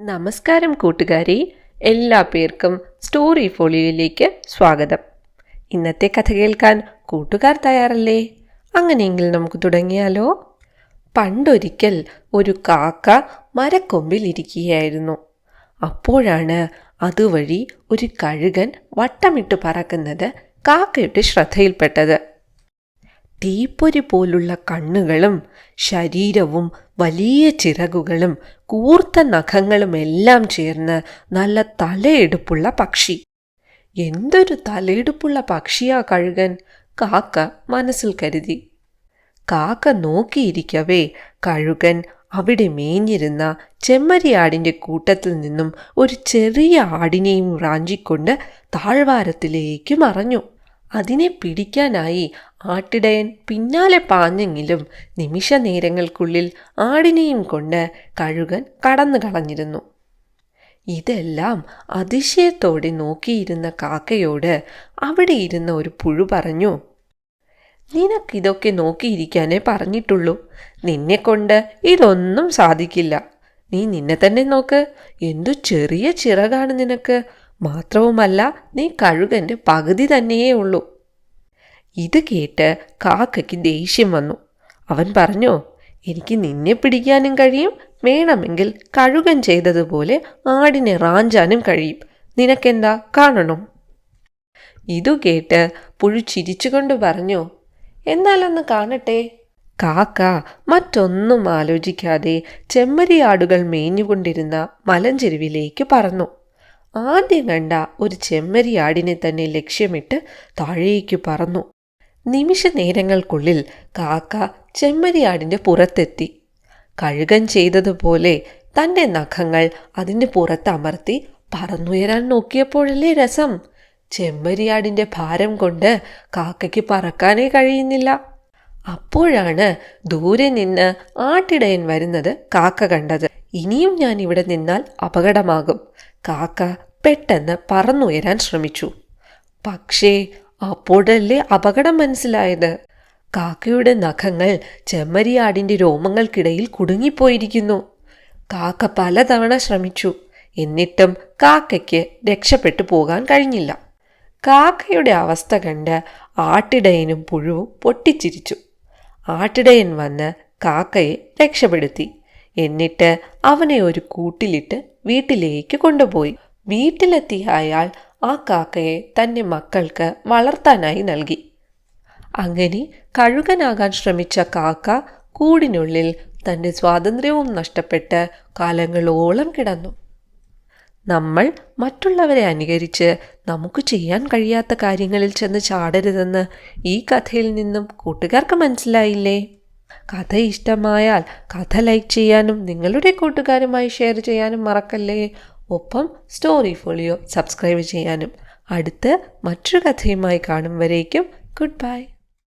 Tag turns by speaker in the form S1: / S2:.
S1: നമസ്കാരം കൂട്ടുകാരി എല്ലാ പേർക്കും സ്റ്റോറി ഫോളിയോയിലേക്ക് സ്വാഗതം. ഇന്നത്തെ കഥ കേൾക്കാൻ കൂട്ടുകാർ തയ്യാറല്ലേ? അങ്ങനെയെങ്കിൽ നമുക്ക് തുടങ്ങിയാലോ? പണ്ടൊരിക്കൽ ഒരു കാക്ക മരക്കൊമ്പിൽ ഇരിക്കുകയായിരുന്നു. അപ്പോഴാണ് അതുവഴി ഒരു കഴുകൻ വട്ടമിട്ട് പറക്കുന്നത് കാക്കയുടെ ശ്രദ്ധയിൽപ്പെട്ടത്. തീപ്പൊരി പോലുള്ള കണ്ണുകളും ശരീരവും വലിയ ചിറകുകളും കൂർത്ത നഖങ്ങളും എല്ലാം ചേർന്ന് നല്ല തലയെടുപ്പുള്ള പക്ഷി. എന്തൊരു തലയെടുപ്പുള്ള പക്ഷിയാ കഴുകൻ? കാക്ക മനസ്സിൽ കരുതി. കാക്ക നോക്കിയിരിക്കവേ കഴുകൻ അവിടെ മേഞ്ഞിരുന്ന ചെമ്മരിയാടിന്റെ കൂട്ടത്തിൽ നിന്നും ഒരു ചെറിയ ആടിനെയും റാഞ്ചിക്കൊണ്ട് താഴ്വാരത്തിലേക്ക് മറഞ്ഞു. അതിനെ പിടിക്കാനായി ആട്ടിടയൻ പിന്നാലെ പാഞ്ഞെങ്കിലും നിമിഷ നേരങ്ങൾക്കുള്ളിൽ ആടിനെയും കൊണ്ട് കഴുകൻ കടന്നു കളഞ്ഞിരുന്നു. ഇതെല്ലാം അതിശയത്തോടെ നോക്കിയിരുന്ന കാക്കയോട് അവിടെ ഇരുന്ന ഒരു പുഴു പറഞ്ഞു നിനക്കിതൊക്കെ നോക്കിയിരിക്കാനേ പറഞ്ഞിട്ടുള്ളൂ. നിന്നെക്കൊണ്ട് ഇതൊന്നും സാധിക്കില്ല. നീ നിന്നെ തന്നെ നോക്ക്. എന്തു ചെറിയ ചിറകാണ് നിനക്ക്. മാത്രവുമല്ല നീ കഴുകന്റെ പകുതി തന്നെയേ ഉള്ളൂ. ഇത് കേട്ട് കാക്കയ്ക്ക് ദേഷ്യം വന്നു. അവൻ പറഞ്ഞു എനിക്ക് നിന്നെ പിടിക്കാനും കഴിയും. വേണമെങ്കിൽ കഴുകൻ ചെയ്തതുപോലെ ആടിനെ റാഞ്ചാനും കഴിയും. നിനക്കെന്താ കാണണം? ഇതു കേട്ട് പുഴു ചിരിച്ചുകൊണ്ട് പറഞ്ഞു എന്നാലൊന്ന് കാണട്ടെ. കാക്ക മറ്റൊന്നും ആലോചിക്കാതെ ചെമ്മരിയാടുകൾ മേഞ്ഞുകൊണ്ടിരുന്ന മലഞ്ചെരുവിലേക്ക് പറന്നു. ആദ്യം കണ്ട ഒരു ചെമ്മരിയാടിനെ തന്നെ ലക്ഷ്യമിട്ട് താഴേക്ക് പറന്നു. നിമിഷ നേരങ്ങൾക്കുള്ളിൽ കാക്ക ചെമ്മരിയാടിന്റെ പുറത്തെത്തി. കഴുകൻ ചെയ്തതുപോലെ തന്റെ നഖങ്ങൾ അതിന്റെ പുറത്ത് അമർത്തി പറന്നുയരാൻ നോക്കിയപ്പോഴല്ലേ രസം. ചെമ്മരിയാടിന്റെ ഭാരം കൊണ്ട് കാക്കയ്ക്ക് പറക്കാനേ കഴിയുന്നില്ല. അപ്പോഴാണ് ദൂരെ നിന്ന് ആട്ടിടയൻ വരുന്നത് കാക്ക കണ്ടത്. ഇനിയും ഞാൻ ഇവിടെ നിന്നാൽ അപകടമാകും. കാക്ക പെട്ടെന്ന് പറന്നുയരാൻ ശ്രമിച്ചു. പക്ഷേ അപ്പോഴല്ലേ അപകടം മനസ്സിലായത്. കാക്കയുടെ നഖങ്ങൾ ചെമ്മരിയാടിന്റെ രോമങ്ങൾക്കിടയിൽ കുടുങ്ങിപ്പോയിരിക്കുന്നു. കാക്ക പലതവണ ശ്രമിച്ചു. എന്നിട്ടും കാക്കയ്ക്ക് രക്ഷപ്പെട്ടു പോകാൻ കഴിഞ്ഞില്ല. കാക്കയുടെ അവസ്ഥ കണ്ട് ആട്ടിടയനും പുഴുവും പൊട്ടിച്ചിരിച്ചു. ആട്ടിടയൻ വന്ന് കാക്കയെ രക്ഷപ്പെടുത്തി. എന്നിട്ട് അവനെ ഒരു കൂട്ടിലിട്ട് വീട്ടിലേക്ക് കൊണ്ടുപോയി. വീട്ടിലെത്തിയ അയാൾ ആ കാക്കയെ തന്റെ മക്കൾക്ക് വളർത്താനായി നൽകി. അങ്ങനെ കഴുകനാകാൻ ശ്രമിച്ച കാക്ക കൂടിനുള്ളിൽ തന്റെ സ്വാതന്ത്ര്യവും നഷ്ടപ്പെട്ട് കാലങ്ങളോളം കിടന്നു. നമ്മൾ മറ്റുള്ളവരെ അനുകരിച്ച് നമുക്ക് ചെയ്യാൻ കഴിയാത്ത കാര്യങ്ങളിൽ ചെന്ന് ചാടരുതെന്ന് ഈ കഥയിൽ നിന്നും കൂട്ടുകാർക്ക് മനസ്സിലായില്ലേ? കഥ ഇഷ്ടമായാൽ കഥ ലൈക്ക് ചെയ്യാനും നിങ്ങളുടെ കൂട്ടുകാരുമായി ഷെയർ ചെയ്യാനും മറക്കല്ലേ? ഒപ്പം സ്റ്റോറി ഫോളിയോ സബ്സ്ക്രൈബ് ചെയ്യാനും. അടുത്ത് മറ്റൊരു കഥയുമായി കാണും വരേക്കും. Good bye